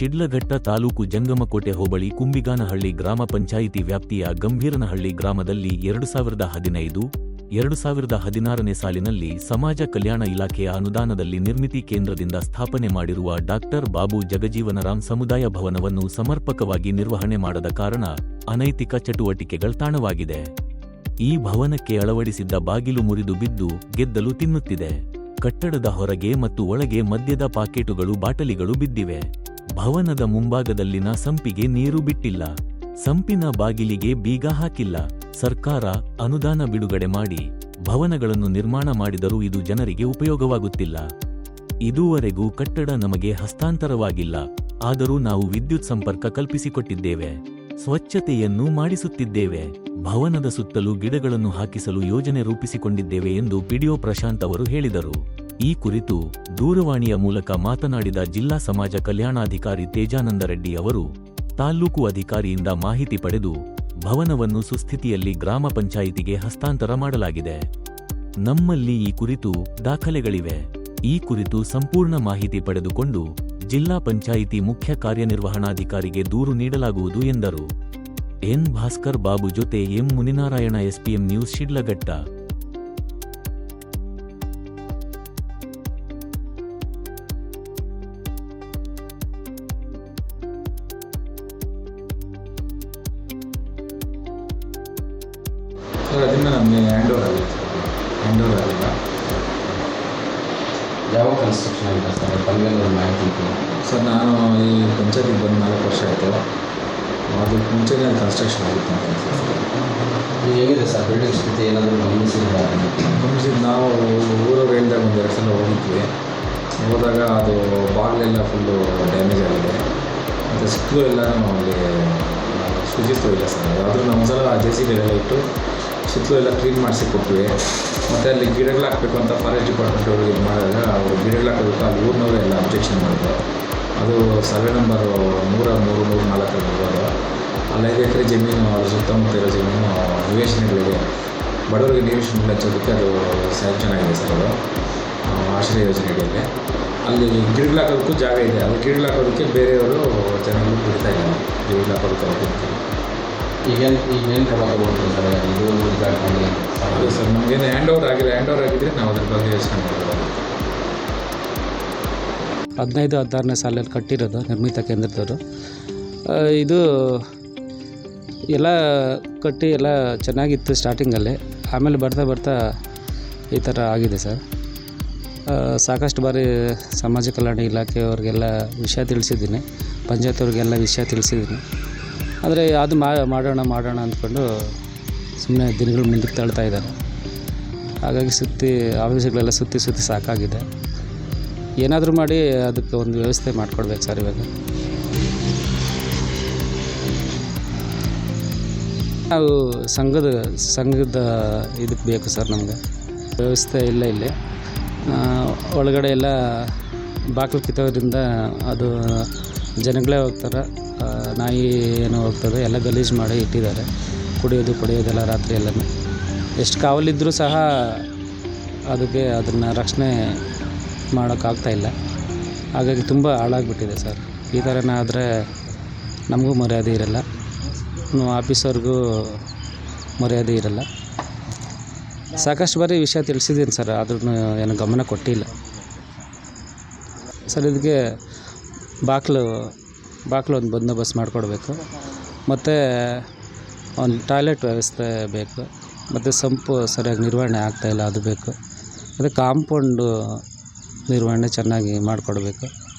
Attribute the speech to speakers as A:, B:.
A: ಶಿಡ್ಲಘಟ್ಟ ತಾಲೂಕು ಜಂಗಮಕೋಟೆ ಹೋಬಳಿ ಕುಂಬಿಗಾನಹಳ್ಳಿ ಗ್ರಾಮ ಪಂಚಾಯಿತಿ ವ್ಯಾಪ್ತಿಯ ಗಂಭೀರನಹಳ್ಳಿ ಗ್ರಾಮದಲ್ಲಿ ಎರಡು ಸಾವಿರದ ಹದಿನೈದು, ಎರಡು ಸಾವಿರದ ಹದಿನಾರನೇ ಸಾಲಿನಲ್ಲಿ ಸಮಾಜ ಕಲ್ಯಾಣ ಇಲಾಖೆಯ ಅನುದಾನದಲ್ಲಿ ನಿರ್ಮಿತಿ ಕೇಂದ್ರದಿಂದ ಸ್ಥಾಪನೆ ಮಾಡಿರುವ ಡಾಕ್ಟರ್ ಬಾಬು ಜಗಜೀವನರಾಮ್ ಸಮುದಾಯ ಭವನವನ್ನು ಸಮರ್ಪಕವಾಗಿ ನಿರ್ವಹಣೆ ಮಾಡದ ಕಾರಣ ಅನೈತಿಕ ಚಟುವಟಿಕೆಗಳ ತಾಣವಾಗಿದೆ. ಈ ಭವನಕ್ಕೆ ಅಳವಡಿಸಿದ್ದ ಬಾಗಿಲು ಮುರಿದು ಬಿದ್ದು ಗೆದ್ದಲು ತಿನ್ನುತ್ತಿದೆ. ಕಟ್ಟಡದ ಹೊರಗೆ ಮತ್ತು ಒಳಗೆ ಮದ್ಯದ ಪಾಕೆಟುಗಳು ಬಾಟಲಿಗಳು ಬಿದ್ದಿವೆ. ಭವನದ ಮುಂಭಾಗದಲ್ಲಿನ ಸಂಪಿಗೆ ನೀರು ಬಿಟ್ಟಿಲ್ಲ. ಸಂಪಿನ ಬಾಗಿಲಿಗೆ ಬೀಗ ಹಾಕಿಲ್ಲ. ಸರ್ಕಾರ ಅನುದಾನ ಬಿಡುಗಡೆ ಮಾಡಿ ಭವನಗಳನ್ನು ನಿರ್ಮಾಣ ಮಾಡಿದರೂ ಇದು ಜನರಿಗೆ ಉಪಯೋಗವಾಗುತ್ತಿಲ್ಲ. ಇದುವರೆಗೂ ಕಟ್ಟಡ ನಮಗೆ ಹಸ್ತಾಂತರವಾಗಿಲ್ಲ. ಆದರೂ ನಾವು ವಿದ್ಯುತ್ ಸಂಪರ್ಕ ಕಲ್ಪಿಸಿಕೊಟ್ಟಿದ್ದೇವೆ. ಸ್ವಚ್ಛತೆಯನ್ನು ಮಾಡಿಸುತ್ತಿದ್ದೇವೆ. ಭವನದ ಸುತ್ತಲೂ ಗಿಡಗಳನ್ನು ಹಾಕಿಸಲು ಯೋಜನೆ ರೂಪಿಸಿಕೊಂಡಿದ್ದೇವೆ ಎಂದು ಪಿಡಿಒ ಪ್ರಶಾಂತ್ ಅವರು ಹೇಳಿದರು. ಈ ಕುರಿತು ದೂರವಾಣಿಯ ಮೂಲಕ ಮಾತನಾಡಿದ ಜಿಲ್ಲಾ ಸಮಾಜ ಕಲ್ಯಾಣಾಧಿಕಾರಿ ತೇಜಾನಂದ ರೆಡ್ಡಿ ಅವರು, ತಾಲ್ಲೂಕು ಅಧಿಕಾರಿಯಿಂದ ಮಾಹಿತಿ ಪಡೆದು ಭವನವನ್ನು ಸುಸ್ಥಿತಿಯಲ್ಲಿ ಗ್ರಾಮ ಪಂಚಾಯಿತಿಗೆ ಹಸ್ತಾಂತರ ಮಾಡಲಾಗಿದೆ. ನಮ್ಮಲ್ಲಿ ಈ ಕುರಿತು ದಾಖಲೆಗಳಿವೆ. ಈ ಕುರಿತು ಸಂಪೂರ್ಣ ಮಾಹಿತಿ ಪಡೆದುಕೊಂಡು ಜಿಲ್ಲಾ ಪಂಚಾಯಿತಿ ಮುಖ್ಯ ಕಾರ್ಯನಿರ್ವಹಣಾಧಿಕಾರಿಗೆ ದೂರು ನೀಡಲಾಗುವುದು ಎಂದರು. ಎನ್. ಭಾಸ್ಕರ್ ಬಾಬು ಜೊತೆ M. Muninarayana SPM news, Shidlaghatta.
B: Sir ಅದನ್ನು ನಮಗೆ ಹ್ಯಾಂಡ್ ಓವರ್ ಆಗಿದೆ ಹ್ಯಾಂಡ್ ಓವರ್ ಆಗಿಲ್ಲ
C: ಯಾವ ಕನ್ಸ್ಟ್ರಕ್ಷನ್ ಆಗಿದೆ ಸರ್? ಒಂದು ಮಾಹಿತಿ ಇತ್ತು
B: ಸರ್ ನಾನು ಈ ಪಂಚಾಯತಿಗೆ ಬಂದು ನಾಲ್ಕು ವರ್ಷ ಆಯಿತು. ಅದು ಮುಂಚೆನೇ ಕನ್ಸ್ಟ್ರಕ್ಷನ್ ಆಗಿತ್ತು ಅಂತ ಅನ್ಸುತ್ತೆ.
C: ಹೇಗಿದೆ ಸರ್? ಬಿಲ್ಡಿಂಗ್ ಸ್ಥಿತಿ ಏನಾದರೂ ಗಮನಿಸಿದ್ರೆ
B: ಗಮನಿಸಿದ ನಾವು ಊರವ್ರು ಹೇಳಿದಾಗ ಒಂದು ಎರಡು ಸಲ ಹೋಗಿದ್ವಿ. ಹೋದಾಗ ಅದು ಬಾಗಿಲೆಲ್ಲ ಫುಲ್ಲು ಡ್ಯಾಮೇಜ್ ಆಗಿದೆ. ಮತ್ತು ಸಿಕ್ಕಲು ಎಲ್ಲ ಅಲ್ಲಿ ಶುಚಿತ್ವ ಇಲ್ಲ ಸರ್. ಆದರೂ ನಮ್ಮ ಸಲ ಜೆ ಸಿ ಎಲ್ಲ ಇಟ್ಟು ಸುತ್ತಲೂ ಎಲ್ಲ ಕ್ಲೀನ್ ಮಾಡಿಸಿ ಕೊಟ್ವಿ ಮತ್ತು ಅಲ್ಲಿ ಗಿಡಗಳು ಹಾಕಬೇಕು ಅಂತ ಫಾರೆಸ್ಟ್ ಡಿಪಾರ್ಟ್ಮೆಂಟ್ ಅವರು ಇದು ಮಾಡಿದಾಗ, ಅವರು ಗಿಡಗಳು ಹಾಕೋದಕ್ಕೆ ಅಲ್ಲಿ ಊರಿನವರು ಎಲ್ಲ ಅಬ್ಜೆಕ್ಷನ್ ಮಾಡಿದ್ರು. ಅದು ಸರ್ವೆ ನಂಬರ್ ನೂರ ಮೂರು, ನೂರು ನಾಲ್ಕರ ಬರ್ಬೋದು ಅಲ್ಲಿ ಐದು ಎಕರೆ ಜಮೀನು ಅವ್ರ ಸುತ್ತಮುತ್ತ ಇರೋ ಜಮೀನು, ನಿವೇಶನಗಳಿಗೆ ಬಡವರಿಗೆ ನಿವೇಶನಗಳು ಹಚ್ಚೋದಕ್ಕೆ ಅದು ಸ್ಯಾಂಕ್ಷನ್ ಆಗಿದೆ ಸರ್ ಅದು. ಆಶ್ರಯ ಯೋಜನೆಗಳಿಗೆ. ಅಲ್ಲಿ ಗಿಡಗಳು ಹಾಕೋದಕ್ಕೂ ಜಾಗ ಇದೆ. ಅದು ಗಿಡಗಳು ಹಾಕೋದಕ್ಕೆ ಬೇರೆಯವರು ಜನಗಳು ಬಿಡ್ತಾ ಇಲ್ಲ ಗಿಡಗಳು ಹಾಕೋದಕ್ಕೆ
C: ಈಗೇನು ಈಗೇನು ಕ್ರಮ ತಗೊಳ್ತೀವಿ ಸರ್ ಇದು ಉದ್ಘಾಟನೆ
B: ಅದೇ ಸರ್ ನಮಗೇನು ಹ್ಯಾಂಡ್ ಓವರ್ ಆಗಿದೆ ಹ್ಯಾಂಡ್ ಓವರ್ ಆಗಿದ್ರೆ ನಾವು ಅದ್ರ ಬಗ್ಗೆ ಯೋಚನೆ ಮಾಡ್ಬೋದು.
D: ಹದಿನೈದು ಹದಿನಾರನೇ ಸಾಲಲ್ಲಿ ಕಟ್ಟಿರೋದು ನಿರ್ಮಿತ ಕೇಂದ್ರದವರು. ಇದು ಎಲ್ಲ ಕಟ್ಟಿ ಎಲ್ಲ ಚೆನ್ನಾಗಿತ್ತು ಸ್ಟಾರ್ಟಿಂಗಲ್ಲಿ ಆಮೇಲೆ ಬರ್ತಾ ಬರ್ತಾ ಈ ಥರ ಆಗಿದೆ ಸರ್. ಆ, ಸಾಕಷ್ಟು ಬಾರಿ ಸಮಾಜ ಕಲ್ಯಾಣ ಇಲಾಖೆಯವ್ರಿಗೆಲ್ಲ ವಿಷಯ ತಿಳಿಸಿದ್ದೀನಿ. ಪಂಚಾಯತ್ ಅವ್ರಿಗೆಲ್ಲ ವಿಷಯ ತಿಳಿಸಿದ್ದೀನಿ. ಆದರೆ ಅದು ಮಾಡೋಣ ಮಾಡೋಣ ಅಂದ್ಕೊಂಡು ಸುಮ್ಮನೆ ದಿನಗಳು ಮುಂದಕ್ಕೆ ತಳ್ತಾ ಇದ್ದಾರೆ. ಹಾಗಾಗಿ ಸುತ್ತಿ, ಆಫೀಸ್ಗಳೆಲ್ಲ ಸುತ್ತಿ ಸುತ್ತಿ ಸಾಕಾಗಿದೆ. ಏನಾದರೂ ಮಾಡಿ ಅದಕ್ಕೆ ಒಂದು ವ್ಯವಸ್ಥೆ ಮಾಡಿಕೊಡ್ಬೇಕು ಸರ್ ಇವಾಗ. ನಾವು ಸಂಘದ ಸಂಘದ ಇದಕ್ಕೆ ಬೇಕು ಸರ್ ನಮಗೆ. ವ್ಯವಸ್ಥೆ ಇಲ್ಲ ಇಲ್ಲಿ. ಒಳಗಡೆ ಎಲ್ಲ ಬಾಗಿಲು ಕಿತ್ತೋದ್ರಿಂದ ಅದು ಜನಗಳೇ ಹೋಗ್ತಾರೆ. ನಾಯಿ ಏನೋ ಹೋಗ್ತದೆ ಎಲ್ಲ ಗಲೀಜು ಮಾಡಿ ಇಟ್ಟಿದ್ದಾರೆ. ಕುಡಿಯೋದು, ಕುಡಿಯೋದೆಲ್ಲ ರಾತ್ರಿ ಎಲ್ಲನೂ. ಎಷ್ಟು ಕಾವಲಿದ್ದರೂ ಸಹ ಅದಕ್ಕೆ ಅದನ್ನು ರಕ್ಷಣೆ ಮಾಡೋಕ್ಕಾಗ್ತಾಯಿಲ್ಲ ಹಾಗಾಗಿ ತುಂಬ ಹಾಳಾಗ್ಬಿಟ್ಟಿದೆ ಸರ್. ಈ ಥರನೇ ನಮಗೂ ಮರ್ಯಾದೆ ಇರಲ್ಲ. ಆಫೀಸರ್ಗೂ ಮರ್ಯಾದೆ ಇರಲ್ಲ. ಸಾಕಷ್ಟು ಬಾರಿ ವಿಷಯ ತಿಳಿಸಿದ್ದೀನಿ ಸರ್ ಆದ್ರೂ ಏನು ಗಮನ ಕೊಟ್ಟಿಲ್ಲ. ಸರ್, ಇದಕ್ಕೆ ಬಾಗಿಲು ಬಾಗಿಲು ಒಂದು ಬಂದೋಬಸ್ತ್ ಮಾಡಿಕೊಡ್ಬೇಕು. ಮತ್ತು ಒಂದು ಟಾಯ್ಲೆಟ್ ವ್ಯವಸ್ಥೆ ಬೇಕು. ಮತ್ತು ಸಂಪು ಸರಿಯಾಗಿ ನಿರ್ವಹಣೆ ಆಗ್ತಾಯಿಲ್ಲ ಅದು ಬೇಕು. ಮತ್ತು ಕಾಂಪೌಂಡು ನಿರ್ವಹಣೆ ಚೆನ್ನಾಗಿ ಮಾಡಿಕೊಡ್ಬೇಕು.